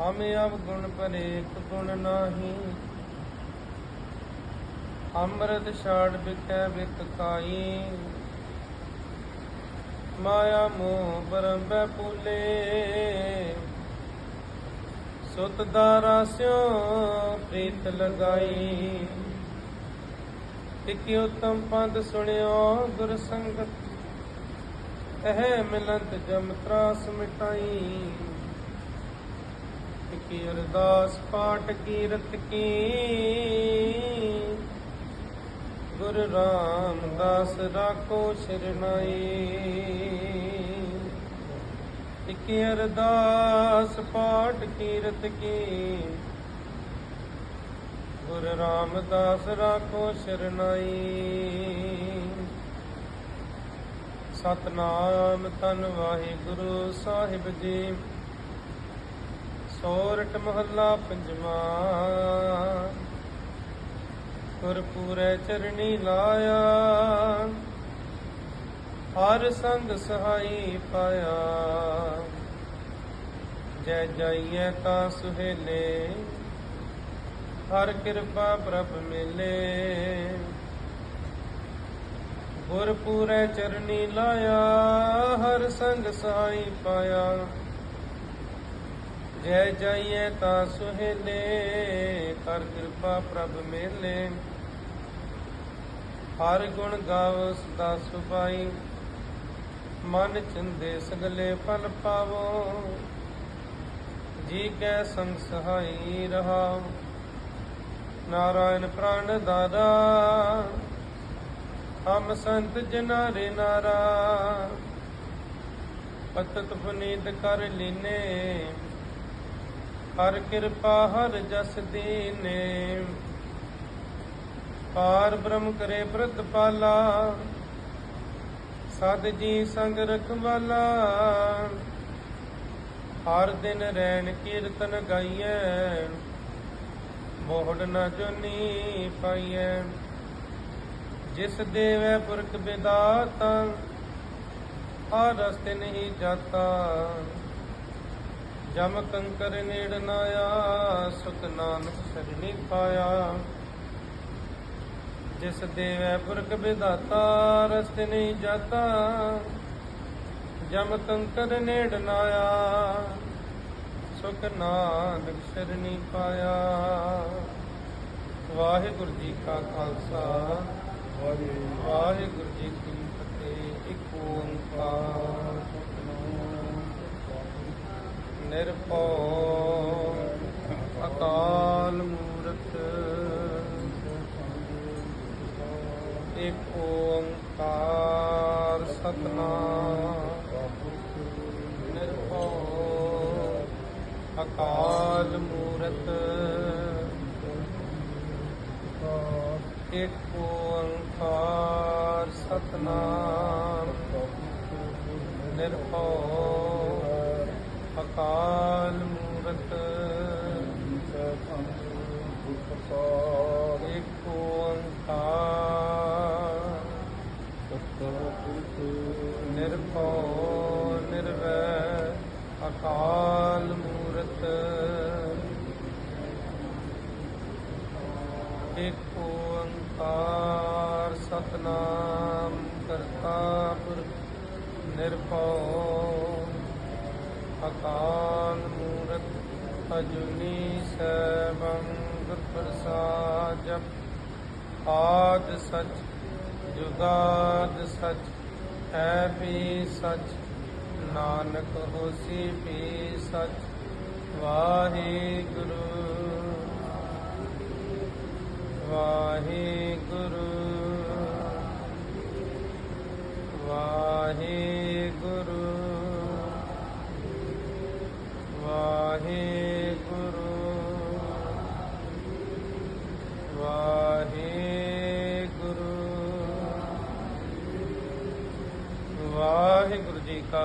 ਹਮ ਅਵ ਗੁਣ ਪਰੇਕ ਗੁਣ ਨਾਹੀ। ਅੰਮ੍ਰਿਤ ਛਾੜ ਬਿਕੈ ਬਿਕ ਕਾਈ। ਮਾਇਆ ਮੋਹ ਪਰਮ ਬੈ ਸੁਤ ਦਾਰਾ ਸਿਓ ਪ੍ਰੀਤ ਲਗਾਈ। ਇਕ ਉਤਮ ਪੰਦ ਸੁਣਿਓ ਗੁਰ ਸੰਗਤ। ਇਹ ਮਿਲੰਤ ਜਮ ਤਰਾਸ ਮਿਟਾਈ। ਇਕ ਅਰਦਾਸ ਪਾਠ ਕੀਰਤ ਕੀ। ਗੁਰ ਰਾਮਦਾਸ ਰਾਖੋ ਸ਼ਰਨਾਈ ਇਕ ਅਰਦਾਸ ਪਾਠ ਕੀਰਤ ਕੀ। ਗੁਰ ਰਾਮਦਾਸ ਰਾਖੋ ਸ਼ਰਨਾਈ ਸਤਨਾਮ ਤਨ ਵਾਹਿਗੁਰੂ ਸਾਹਿਬ ਜੀ। ਸੋਰਠ ਮਹੱਲਾ ਪੰਜਵਾ। ਗੁਰਪੂਰੇ ਚਰਣੀ ਲਾਇਆ। ਹਰ ਸੰਗ ਸਹਾਈ ਪਾਇਆ। ਜੈ ਜਾਈਏ ਤਾਂ ਸੁਹੇਲੇ, ਹਰ ਕਿਰਪਾ ਪ੍ਰਭ ਮਿਲੇ। ਗੁਰਪੂਰੇ ਚਰਨੀ ਲਾਇਆ, ਹਰ ਸੰਗ ਸਹਾਈ ਪਾਇਆ। ਜੈ ਜਾਈਏ ਤਾਂ ਸੁਹੇਲੇ, ਕਰ ਕਿਰਪਾ ਪ੍ਰਭ ਮੇਲੇ। ਹਰ ਗੁਣ ਗਾਵ ਸਦਾ ਸੁਭਾਈ, ਮਨ ਚੰਦੇ ਸਗਲੇ ਫਲ ਪਾਵੋ। ਜੀ ਕੈ ਸੰਗ ਸਹਾਈ ਰਹਾਉ, ਨਾਰਾਇਣ ਪ੍ਰਾਨ ਦਾਦਾ, ਹਮ ਸੰਤ ਜਨਾ ਰੇ ਨਾਰਾ। ਪਤਤ ਪੁਨੀਤ ਕਰ ਲੀਨੇ ਹਰ ਕਿਰਪਾ ਹਰ ਜਸ ਦੀਨੇ। ਪਾਰ ਬ੍ਰਹਮ ਕਰੇ ਪ੍ਰਤਪਾਲਾ ਸਦ ਜੀ ਸੰਗ ਰਖਵਾਲਾ। ਹਰ ਦਿਨ ਰੈਣ ਕੀਰਤਨ ਗਾਈਐ, ਮੋਹੜ ਨ ਜੋਨੀ ਪਾਈਐ। ਜਿਸ ਦੇਵੈ ਪੁਰਖ ਵਿਦਾਤਾ ਆ ਰਸਤੇ ਨਹੀਂ ਜਾਤਾ। ਜਮ ਕੰਕਰ ਨੇੜ ਨਾ ਆ ਸੁਖ ਨਾਨਕ ਸਰਣੀ ਪਾਇਆ। ਜਿਸ ਦੇਵੈ ਪੁਰਖ ਵਿਦਾਤਾ ਰਸਤੇ ਨਹੀਂ ਜਾਤਾ। ਜਮ ਕੰਕਰ ਨੇੜ ਨਾ ਆ ਸੁਖ ਨਾਨਕ ਸਰਣੀ ਪਾਇਆ। ਵਾਹਿਗੁਰੂ ਜੀ ਕਾ ਖਾਲਸਾ ਵਾਹਿਗੁਰੂ ਜੀ ਕੀ ਫਤਿਹ ਇੱਕ ਓੰਕਾਰ। ਨਿਰਭਉ ਅਕਾਲ ਮੂਰਤ। ਇੱਕ ਓੰਕਾਰ ਸਤਨਾਮ। ਨਿਰਭਉ ਅਕਾਲ ਮੂਰਤ। ਇੱਕ ਓੰਕਾਰ ਸਤਨਾਮ। ਨਿਰਭਉ ਅਕਾਲ ਮੂਰਤ ਇੱਕ ਓੰਕਾਰ ਨਿਰਭਉ ਨਿਰਵੈ ਅਕਾਲ ਮੂਰਤ। ਇੱਕ ਓੰਕਾਰ ਸਤਨਾਮ ਕਰਤਾ ਪੁਰਖ ਨਿਰਭਉ। ਅਕਾਲ ਮੂਰਤ ਅਜੂਨੀ ਸੈਭੰ ਗੁਰ ਪ੍ਰਸਾਦ ਜਪ ਆਦ ਸਚ, ਜੁਗਾਦ ਸਚ, ਹੈ ਵੀ ਸਚ, ਨਾਨਕ ਹੋਸੀ ਵੀ ਸਚ, ਵਾਹਿਗੁਰੂ। ਵਾਹਿਗੁਰੂ। ਵਾਹਿਗੁਰੂ।